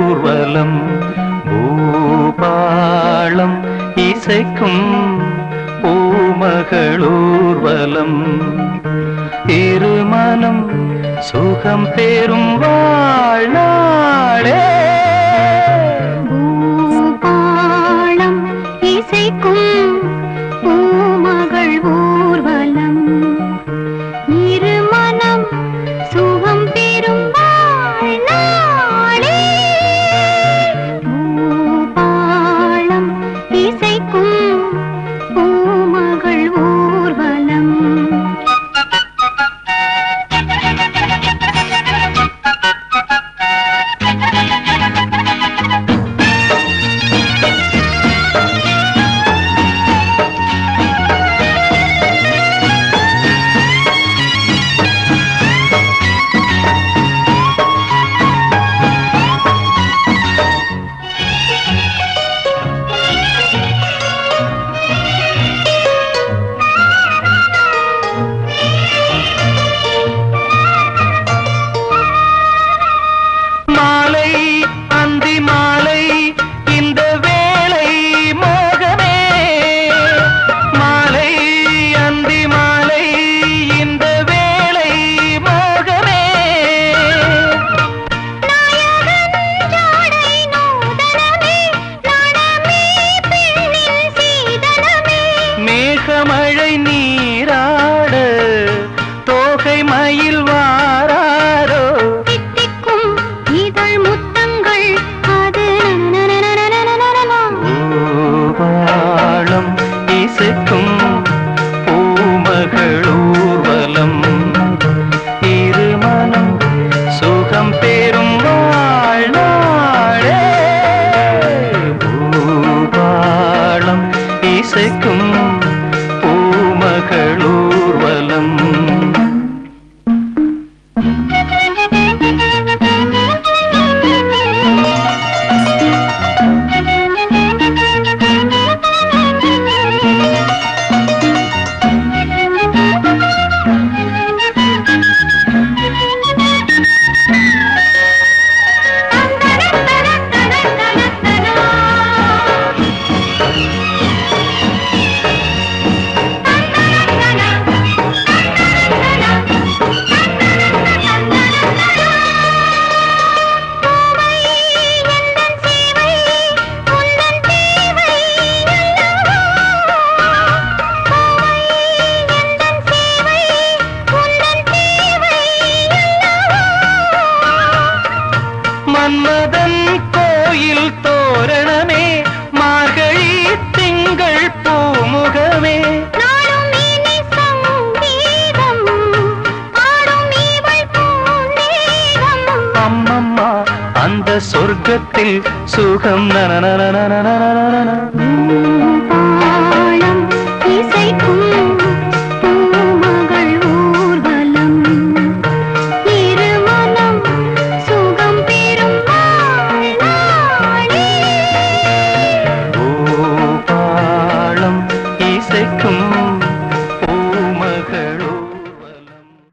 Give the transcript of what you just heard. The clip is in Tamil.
ஊர்வலம் பூபாளம் இசைக்கும் பூமகளூர்வலம். திருமணம் சுகம் பெறும் வாழ்நாளே. உலகம் பேரும் சொர்க்கத்தில் சுகம் நன